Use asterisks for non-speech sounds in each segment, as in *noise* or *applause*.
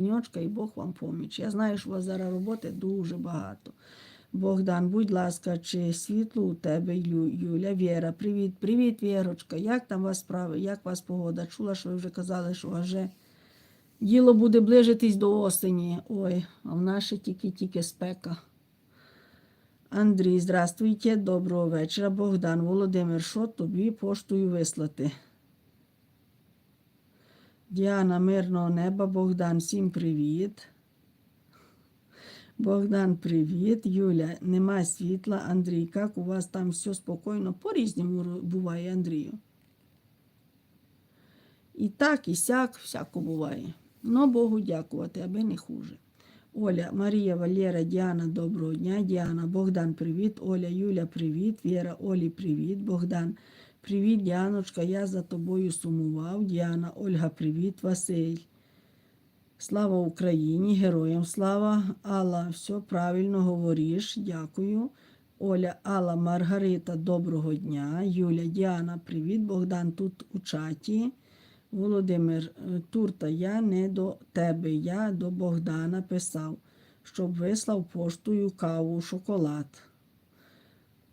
Ньочка і Бог вам поміч. Я знаю, що у вас зараз роботи дуже багато. Богдан, будь ласка, чи світло у тебе, Ю- Юля, Віра, привіт, привіт, Вірочка. Як там вас справи? Як вас погода? Чула, що ви вже казали, що вже діло буде ближитись до осені. Ой, а в ще тільки-тільки спека. Андрій, здравствуйте, доброго вечора. Богдан, Володимир, що тобі поштою вислати? Діана, мирного неба, Богдан, всім привіт. Богдан, привіт. Юля, нема світла. Андрій, як у вас там все спокійно? По-різному буває, Андрію. І так, і сяк, всяко буває. Ну, Богу дякувати, аби не хуже. Оля, Марія, Валера, Діана, доброго дня. Діана, Богдан, привіт. Оля, Юля, привіт. Віра, Олі, привіт. Богдан, привіт, Діаночка, я за тобою сумував. Діана, Ольга, привіт. Василь. Слава Україні, героям слава. Алла, все правильно говориш. Дякую. Оля, Алла, Маргарита, доброго дня. Юля, Діана, привіт. Богдан тут у чаті. Володимир, е, Турта, я не до тебе, я до Богдана писав, щоб вислав поштою каву, шоколад.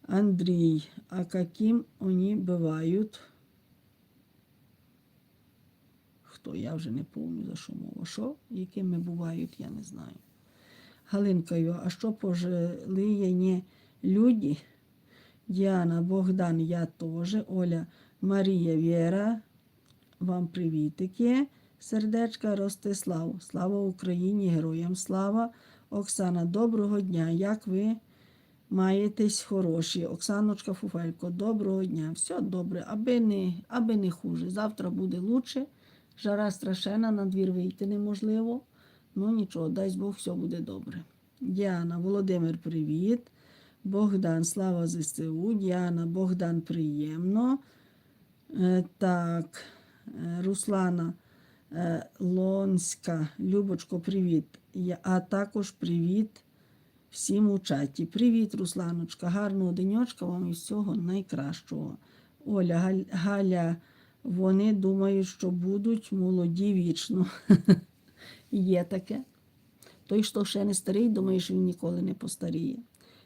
Андрій, а каким вони бувають? Хто? Я вже не пам'ятаю, за що мова. Що? Якими бувають, я не знаю. Галинкою, а що пожили не люди? Діана, Богдан, я теж. Оля, Марія, Віра, вам привітики. Сердечка Ростислав. Слава Україні, героям слава. Оксана, доброго дня. Як ви маєтесь хороші? Оксаночка Фуфелько, доброго дня. Все добре, аби не, аби не хуже. Завтра буде лучше. Жара страшена, на двір вийти неможливо. Ну нічого, дай Бог, все буде добре. Діана, Володимир, привіт. Богдан, слава ЗСУ. Діана, Богдан, приємно. Е, Так, е, Руслана е, Лонська, Любочко, привіт. А також привіт всім у чаті. Привіт, Русланочка, гарного денечка вам і всього найкращого. Оля, Галя, вони думають, що будуть молоді вічно. *laughs* Є таке. Той, хто ще не старий, думає, що він ніколи не постаріє.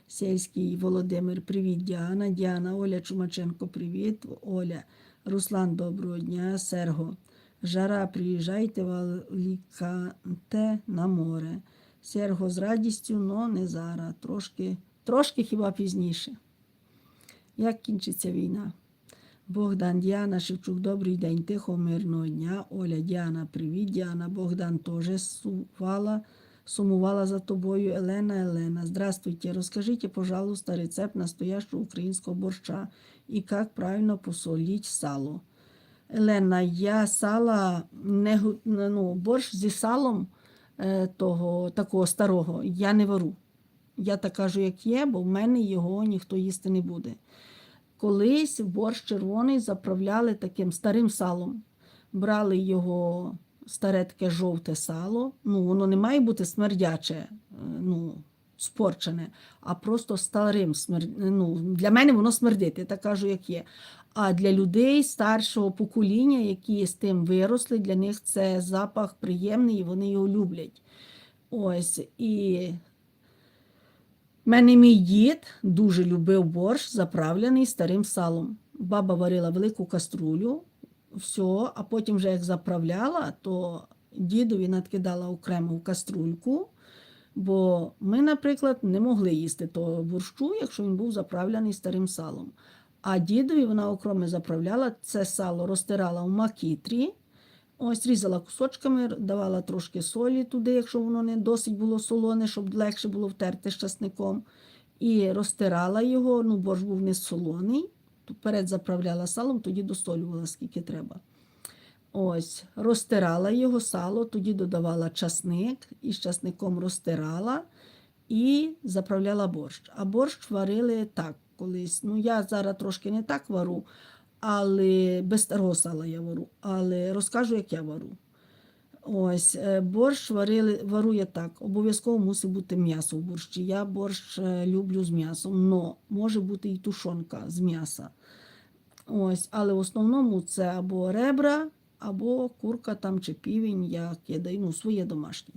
Сільський Володимир, привіт, Діана. Діана, Оля Чумаченко, привіт. Оля, Руслан, доброго дня. Серго. Жара, приїжджайте в Аліканте на море. Серго з радістю, но не зараз. Трошки, трошки хіба пізніше. Як кінчиться війна? Богдан, Діана, Шевчук, добрий день, тихо, мирного дня. Оля, Діана, привіт. Діана, Богдан теж сувала, сумувала за тобою. Елена, Елена, здравствуйте. Расскажите, пожалуйста, рецепт настоящего украинского борща и как правильно посолить сало. Елена, я сала не ну, борщ зі салом того такого старого я не вару. Я так кажу, як є, бо в мене його ніхто їсти не буде. Колись борщ червоний заправляли таким старим салом. Брали його старе таке жовте сало. Ну, воно не має бути смердяче, е, ну, спорчене, а просто старим ну, Для мене воно смердить, я так кажу, як є. А для людей старшого покоління, які з тим виросли, для них це запах приємний і вони його люблять. Ось і в мене мій дід дуже любив борщ, заправлений старим салом. Баба варила велику каструлю, все, а потім, вже як заправляла, то дідові надкидала окремо в каструльку, бо ми, наприклад, не могли їсти того борщу, якщо він був заправлений старим салом. А дідові вона окремо заправляла це сало, розтирала в макітрі, ось різала кусочками, давала трошки солі туди, якщо воно не досить було солоне, щоб легше було втерти з часником. І розтирала його, ну борщ був не солоний, вперед заправляла салом, тоді досолювала скільки треба. Ось, розтирала його сало, тоді додавала часник і з часником розтирала і заправляла борщ. А борщ варили так колись. Ну, я зараз трошки не так вару, але без старого сала я вару. Але розкажу, як я вару. Ось, е, борщ варили, вару так. Обов'язково мусить бути м'ясо в борщі. Я борщ е, люблю з м'ясом, но може бути і тушонка з м'яса. Ось, але в основному це або ребра, або курка там чи півень, я даю ну, своє домашнє.